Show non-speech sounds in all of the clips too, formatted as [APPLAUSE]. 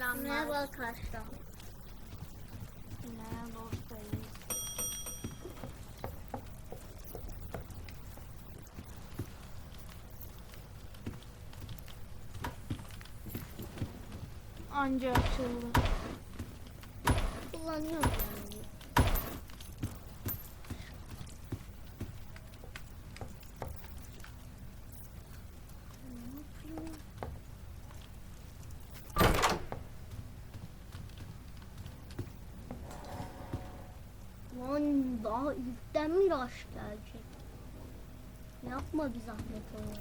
Selamlar. Merhaba arkadaşlar. Merhaba dostlarım. Anca açıldı. Kullanıyorum yani. Ne yapayım? Lan daha ilkten mi rush gelecek? Yapma bir zahmet onu.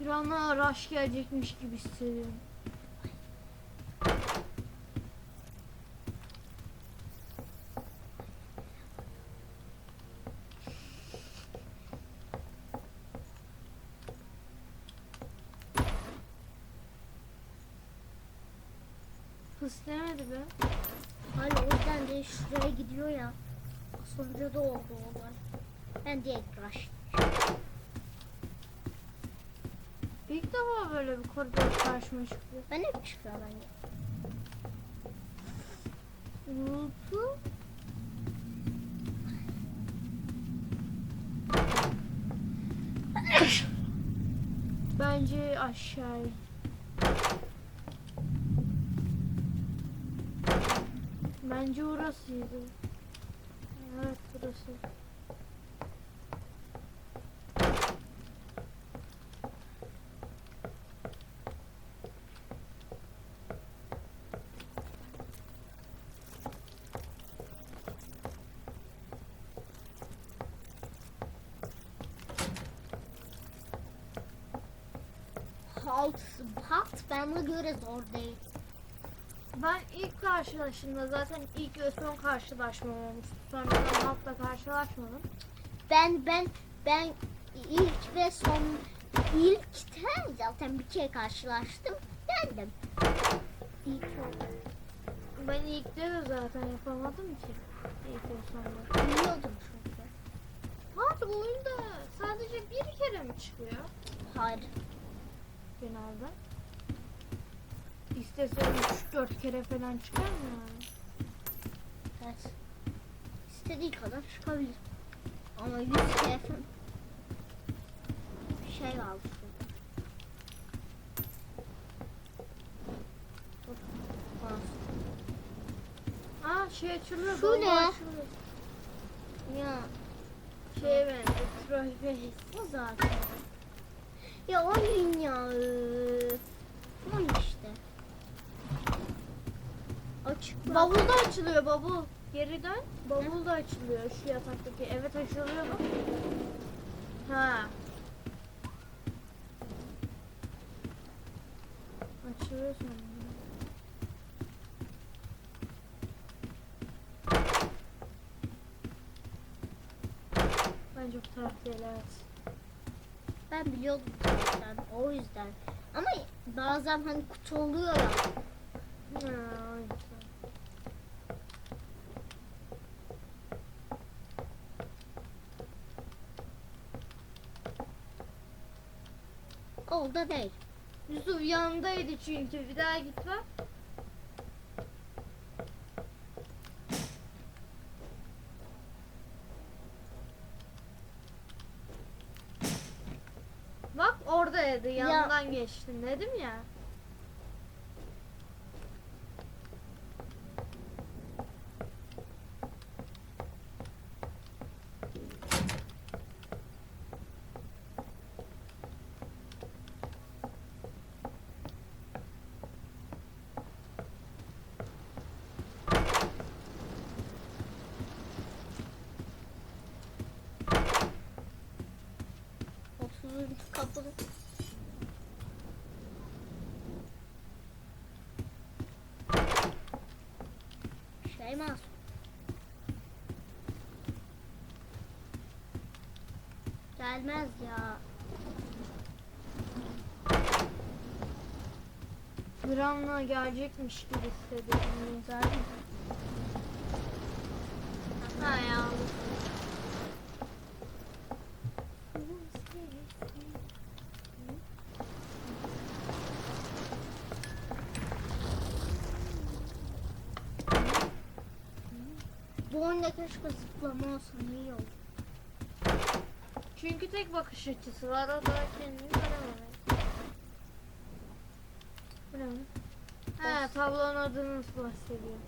Bir ana rush gelecekmiş gibi hissediyorum. Fıslayamadı be. Hani o yüzden de şuraya gidiyor ya. Az önce de oldu o olay. Ben direkt. İlk defa böyle bir koridor karşıma çıkıyor. Ben hep çıkıyorum bence. Upu. Bence aşağıya. Bence orasıydı. Evet burası. Halt bana göre zor değil. Ben ilk karşılaştığımda zaten ilk ve son karşılaşmam olmuştu. Sonradan halkla karşılaşmadım. Ben ben ben ilk ve son ilkten zaten bir kere karşılaştım. Bendim. İlk oldu. Ben ilkte de zaten yapamadım ki. İlk ve sonda. Biliyordum çünkü. Artık oyunda sadece bir kere mi çıkıyor Hayır. genelde? İstesen 3-4 kere falan çıkar mı? Evet. İstediği kadar çıkabilir. Ama yüz kere falan bir şey bas. Aa şey açılıyor. Şu ne? açılıyor. Ya Şeye benziyor. Troy Base. o zaten. Ya oyun ya. üf. Oyun işte. Açık mı? Bavul da açılıyor bavul. Geri dön. Bavul da açılıyor şu yataktaki. Evet açılıyor bak. Ha. Açılıyor sanırım. Bence bu taraf evet. Ben biliyordum zaten o yüzden. Ama bazen hani kutu oluyor. Ha, o yüzden. O da değil. Yusuf yanındaydı çünkü. Bir daha git bak. Oradaydı. Yanından geçtin dedim ya. Mi Gelmez ya. Bir anla gelecekmiş gibi hissediyorum. Zaten. Ha ya. Bu oyunda keşke zıplama olsa iyi olur. Çünkü tek bakış açısı var. O da kendini görememek. Bu ne? He tablonun adını nasıl bahsediyor?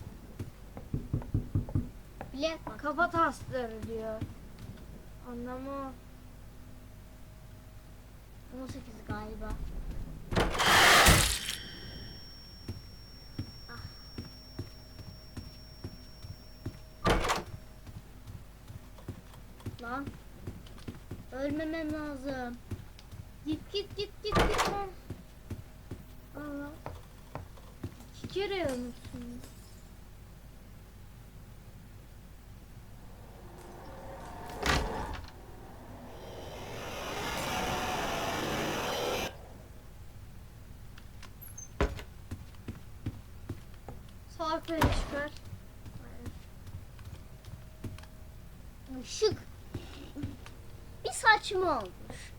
Bilek bak. Kafa tasları diyor. Anlamı o. 18 galiba. Ah. Lan. Ölmemem lazım. Git git git git git lan. Allah. İki kere yanırsın. Salak beni çıkar. Işık. Saçma olmuş.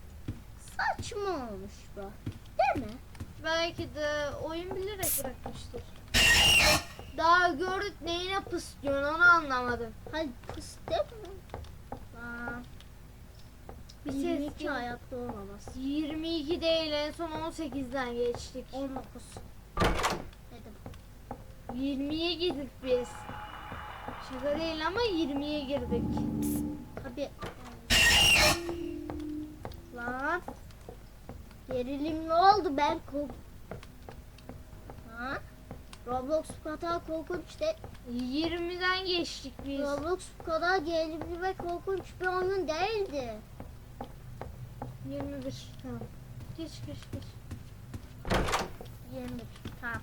Saçma olmuş bu. Değil mi? Belki de oyun bilerek bırakmıştır. Daha gördük neyine pıs diyorsun onu anlamadım. Hadi pıs değil mi? Aa, Bir bir ses iki yok. ayakta olamaz. 22 değil en son 18'den geçtik. 19. Dedim. 20'ye girdik biz. Şaka değil ama 20'ye girdik. Tabii. Gerilim ne oldu ben kork... Ha? Roblox bu kadar korkunç de 20'den geçtik biz. Roblox bu kadar gerilimli ve korkunç bir oyun değildi. 21 tamam. Geç geç geç. 21. Tamam.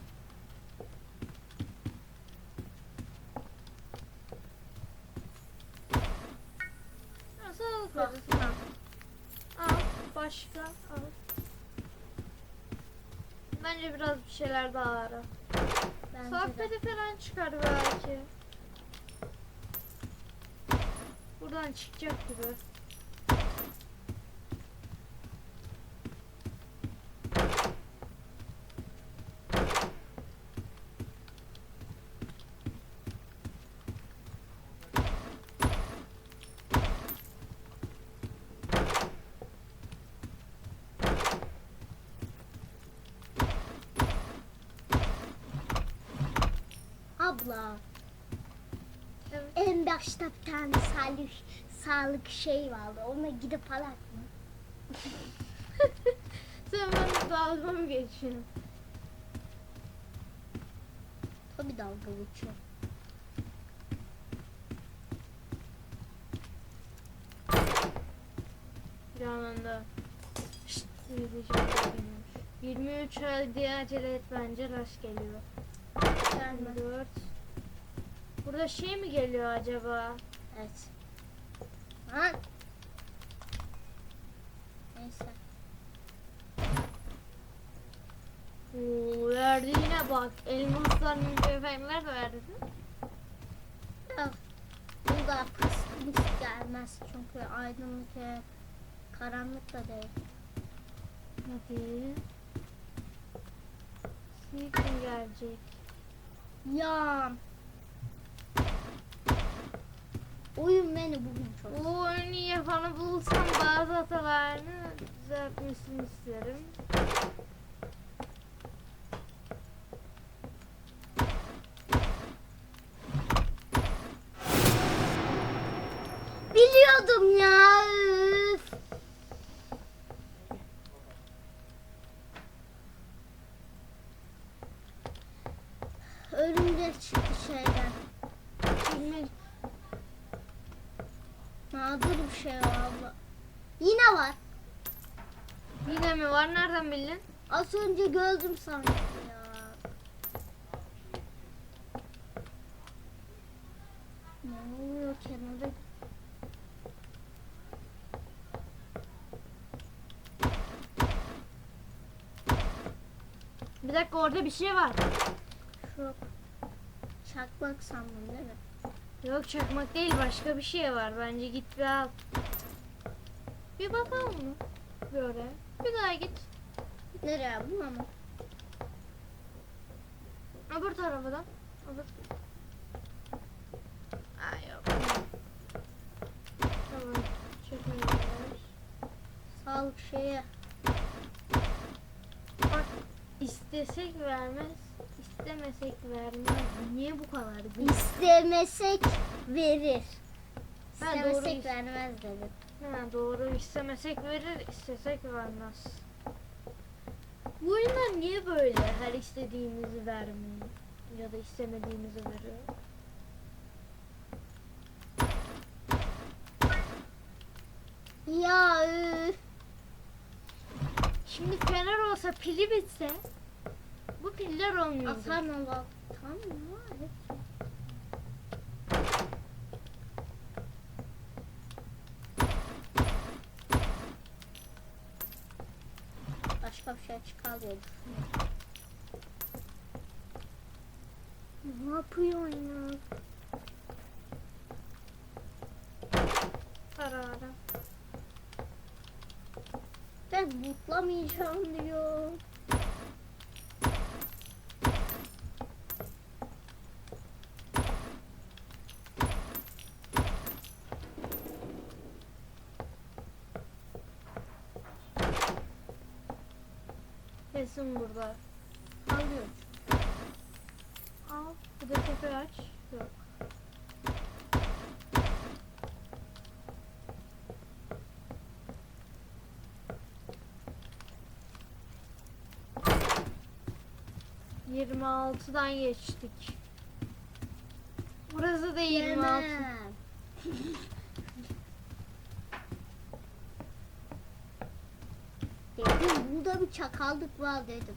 Nasıl Bak, alırız? tamam. Al başka al. Bence biraz bir şeyler daha ara. Sohbeti falan çıkar belki. Buradan çıkacak gibi. Abla. Evet. En başta bir tane sağlık, sağlık şey vardı. Ona gidip alak mı? [LAUGHS] Sen ben dalga mı geçiyorsun? Tabii dalga geçiyor. Bir anında. Şşt diyeceğim geliyormuş. 23 diye acele et bence rush geliyor. Gelmez. 24. Burada şey mi geliyor acaba? Evet. Lan. Neyse. Oo, verdi yine bak. Elmaslar mücevherler verdi değil? Yok. Burada pıs pıs gelmez. Çünkü aydınlık ev karanlık da değil. Hadi. Sneaking gelecek. Ya. Oyun beni bugün çok. Bu oyunu yapanı bulsam bazı hatalarını düzeltmesini isterim. Biliyordum ya. üf. Örümcek çıktı şeyden. Bilmem. Nadir bir şey var abla. Yine var. Yine mi var? Nereden bildin? Az önce gördüm sanki ya. Ne oluyor kenara? Bir dakika orada bir şey var. Şu çakmak sandım değil mi? Yok çakmak değil başka bir şey var. Bence git bir al. Bir bakalım mı? Böyle. Bir daha git. Nereye bu ama? Öbür tarafa da. Öbür. Aa yok. Tamam. Çekmiyoruz. Sağlık şeye. Bak istesek vermez istemesek vermez. Niye bu kadar? gıcık? İstemesek verir. Doğru. İstemesek vermez dedim. Ha, doğru istemesek verir, istesek vermez. Bu oyunlar niye böyle her istediğimizi vermiyor ya da istemediğimizi veriyor? Ya üf. Şimdi fener olsa pili bitse bu piller olmuyor. Atarma bak. Tamam mı? Başka bir şey çıkar diye düşünüyorum. Ne yapıyorsun ya? Ara ara. Ben mutlamayacağım diyor. Kesin burada. Alıyor. Al. Bir de tepe aç. Yok. Yirmi altıdan geçtik. Burası da yirmi altı. [LAUGHS] Yemem. dedim burada bir çakallık var dedim.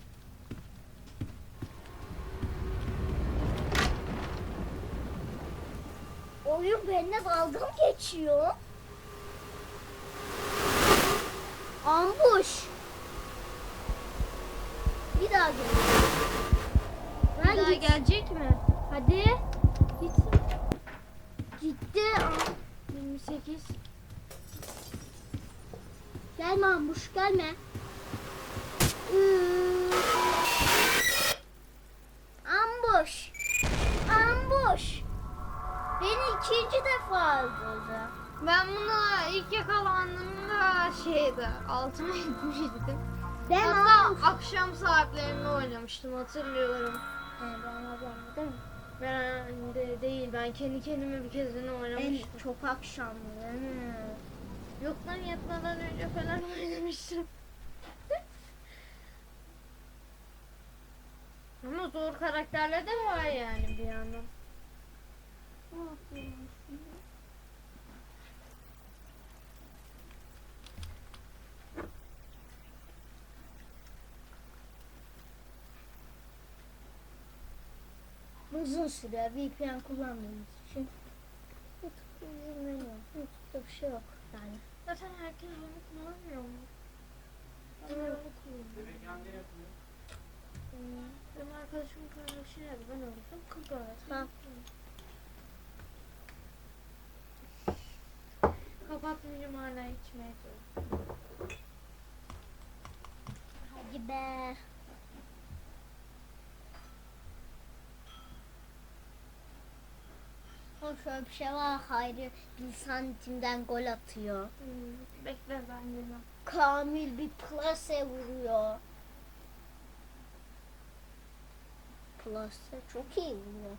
Oyun benimle dalga mı geçiyor? Ambuş. Bir daha gel. Bir daha git- gelecek mi? Hadi. Gitsin. gitti. Aa, 28. Gelme ambuş gelme. Ambuş. Ambuş. Beni ikinci defa öldürdü. Ben bunu ilk yakalandığımda şeyde altıma etmiştim. Ben Hatta ambuş. akşam saatlerinde oynamıştım hatırlıyorum. He, ben mi? Ben de değil ben kendi kendime bir kez yine En oynamıştım. çok akşamlı değil mi? Yok lan yatmadan önce falan [LAUGHS] oynamıştım. Ama zor karakterler de var yani bir yandan. Uzun süre VPN kullandığımız için YouTube'da izleniyor. YouTube'da bir şey yok yani. Zaten herkes onu kullanmıyor mu? Ben onu kullanıyorum. Kardeşi nerede? Ben öğretmen. Ha. Kapatmayacağım hala içmeye çalışıyorum. Hadi be. Oğlum şöyle bir şey var. Hayri bir santimden gol atıyor. Hmm, bekle ben geliyorum. Kamil bir plase vuruyor. Plase çok iyi vuruyor.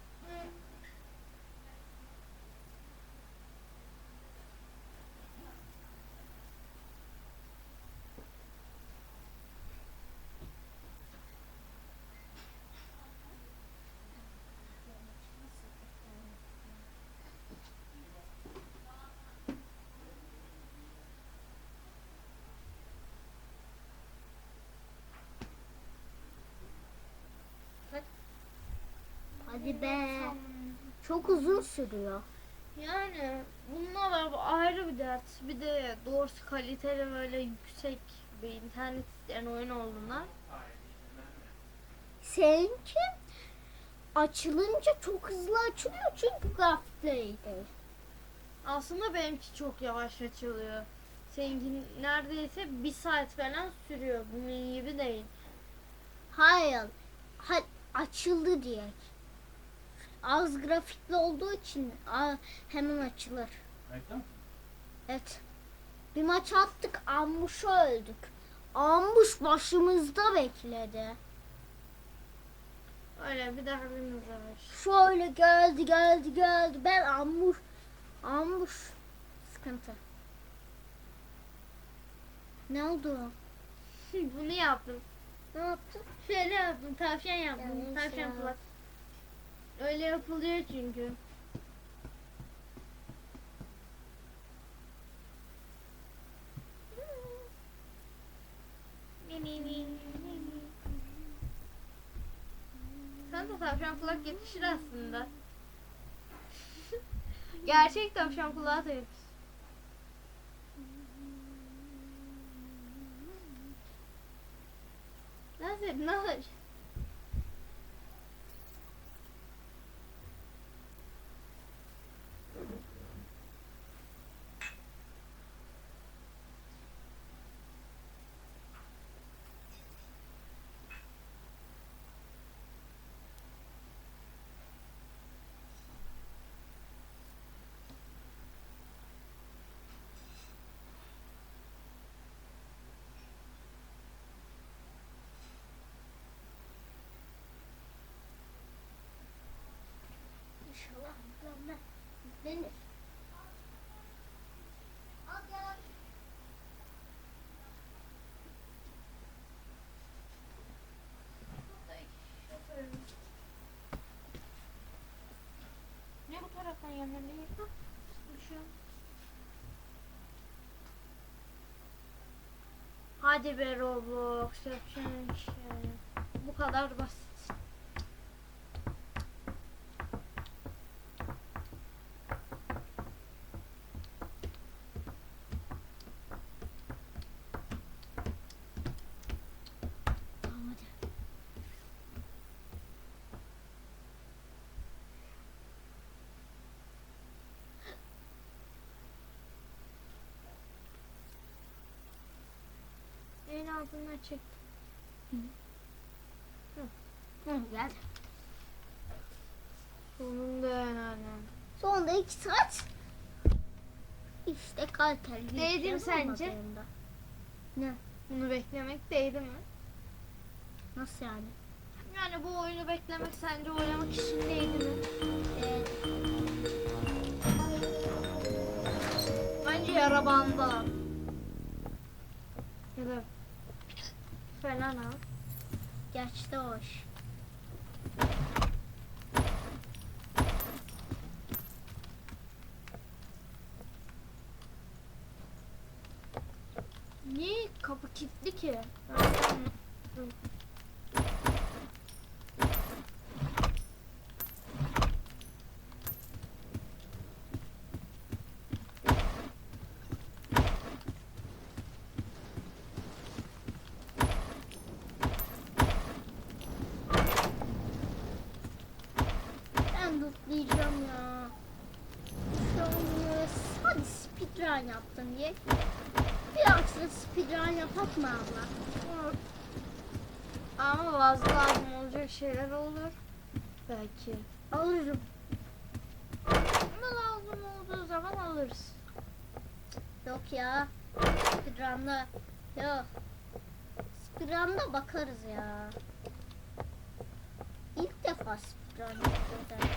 Hadi be. Çok uzun sürüyor. Yani bunlar ayrı bir dert. Bir de doğrusu kaliteli böyle yüksek bir internet isteyen oyun olduğundan. Seninki açılınca çok hızlı açılıyor çünkü grafikleri değil. Aslında benimki çok yavaş açılıyor. Seninki neredeyse bir saat falan sürüyor. Bunun gibi değil. Hayır. Ha, açıldı diye. Az grafikli olduğu için hemen açılır. Evet. Bir maç attık ambuşa öldük. Ambuş başımızda bekledi. Öyle bir derdimiz var. Şöyle geldi geldi geldi. Ben ambuş ambuş sıkıntı. Ne oldu? Bunu yaptım. Ne yaptın? Şöyle yaptım. Tavşan yaptım. Yanlış tavşan kulak. Öyle yapılıyor çünkü. Sen de tavşan kulak yetişir aslında. [LAUGHS] Gerçek tavşan kulağı da yetişir. Nazır ne? Hadi be Roblox şey. Bu kadar basit. Tamam hadi. En altından çek. Hı, gel. Sonunda yani. Sonunda iki saat. İşte kaliteli. Değdi mi sence? olmadığında. Ne? Bunu beklemek değdi mi? Nasıl yani? Yani bu oyunu beklemek sence oynamak için değdi mi? Ee, Bence yara bandı. Ya da falan al. geçti hoş. Niye kapı kilitli ki? Ben lootlayacağım ya. Şöyle hadi speedrun yaptım diye. Biraz da speedrun yapak mı abla? Ama bazı lazım olacak şeyler olur. Belki. Alırım. Ama lazım olduğu zaman alırız. Yok ya. Speedrun'da yok. Speedrun'da bakarız ya. İlk defa speedrun yapıyorum.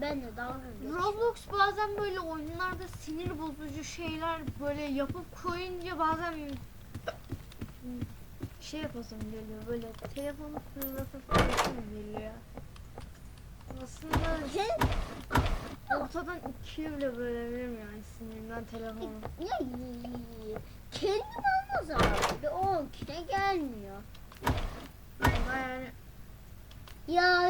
Ben de geçiyorum. Roblox bazen böyle oyunlarda sinir bozucu şeyler böyle yapıp koyunca bazen şey yapasım geliyor böyle telefonu fırlatıp koyasım geliyor. Aslında ortadan ikiye bile bölebilirim yani sinirimden telefonu. Ya kendim olmaz abi. O kine gelmiyor. Ama yani Ya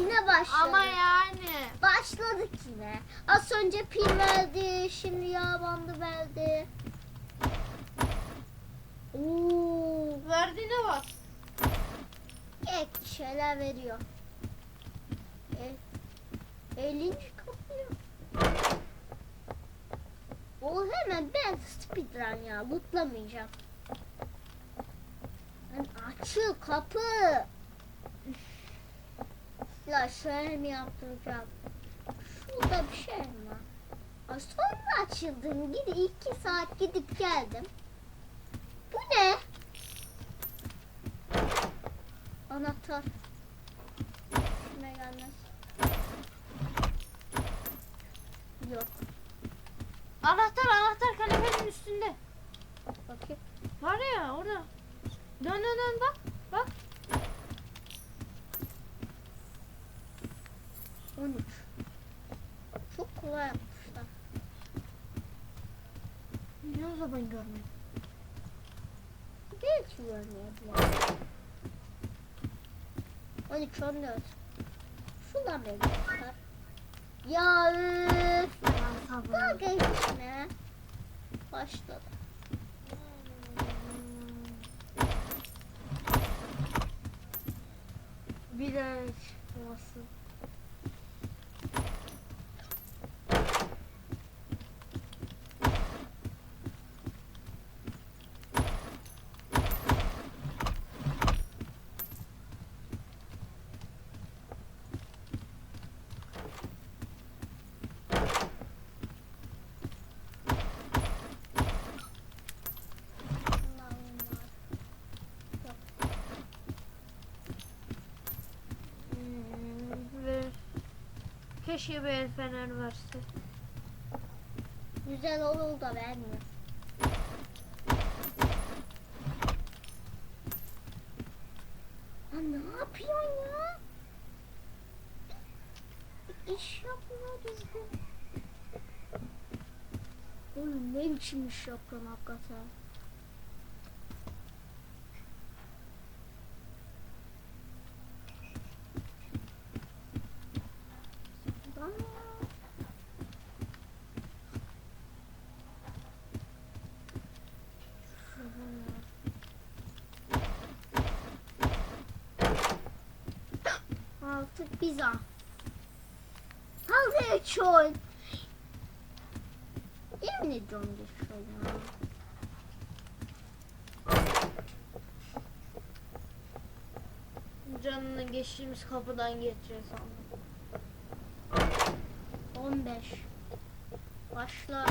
yine başladı. ama yani Başladık yine. Az önce pil verdi, şimdi yağ bandı verdi. Oo, verdiğine bak. ek şeyler veriyor. El, 50. kapıyor. O hemen ben speedrun ya lootlamayacağım. Lan açıl kapı. Ya şöyle mi yaptıracağım? Şurada bir şey mi var? Ay sonra açıldım. Gidi iki saat gidip geldim. Bu ne? Anahtar. Şuna gelmez. Yok. Anahtar anahtar kanepenin üstünde. Bakayım. Var ya orada. Dön dön dön bak. Bak. 13. Kolay yapmışlar. Niye o zaman görmedim? Belki görmeyebilir. 13 14. Şuradan beni çıkar. Ya üf. Daha geçme. Başladı. Bir daha çıkmasın. Bunlar bunlar. Hmm, ve keşke bir el fener verse. Güzel olur da vermiyor. Lan ne yapıyorsun ya? İş yapmıyor düzgün. Oğlum ne biçim iş yapıyorsun hakikaten? Lan ya. Artık biza. Hadi çöl. Yemin ediyorum ya. Canını geçtiğimiz kapıdan geçeceğiz sandım. 15. Başla.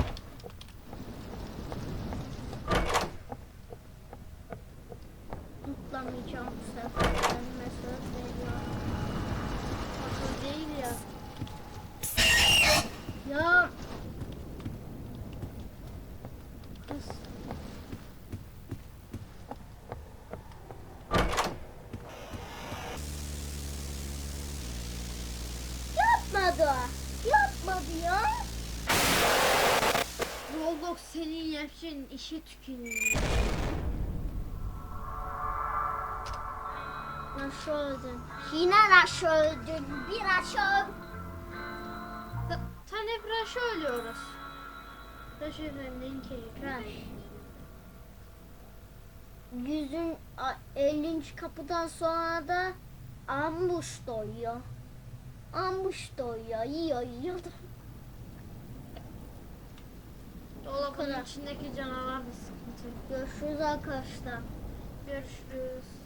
Mutlamayacağım bu sefer. Kendime söz veriyorum. Akıl değil ya. Ya. Kız. Yapmadı. Yapmadı ya. Roblox senin yapacağın işe tükeniyor. Nasıl öldün? Yine nasıl öldün? Bir aşağı. Sen hep Rush ölüyoruz. Rush efendinin keyfi. Yüzün a- 50. kapıdan sonra da ambush doyuyor. Ambush doyuyor. Yiyor yiyor. Kadar. içindeki canavar da sıkıntı. Görüşürüz arkadaşlar. Görüşürüz.